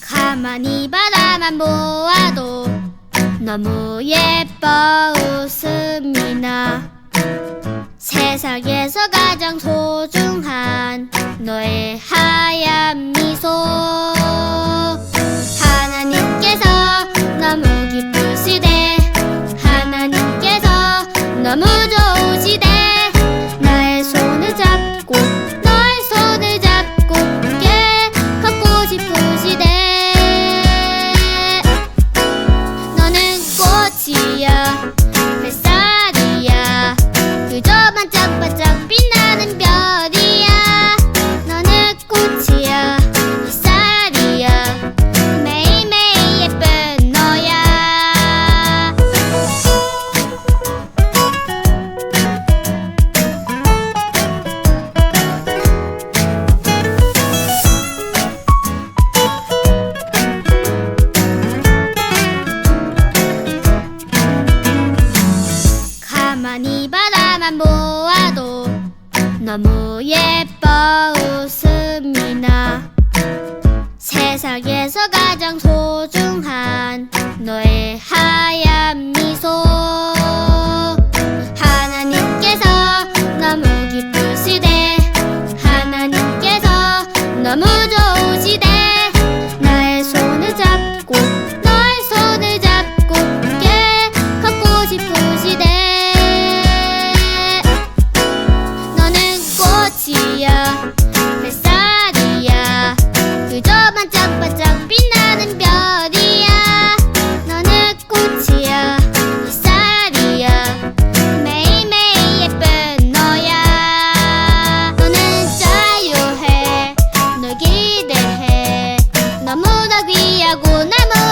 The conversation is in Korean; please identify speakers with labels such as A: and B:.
A: 가만히 바라만 보아도 너무 예뻐 웃음이 나 세상에서 가장 소중한 너의 하 바라만 보아도 너무 예뻐 웃음이 나 세상에서 가장 소중한 너의 하얀 미소. 하나님께서 너무 기쁘시대. 하나님께서 너무 좋으시대 보다 귀하고 남은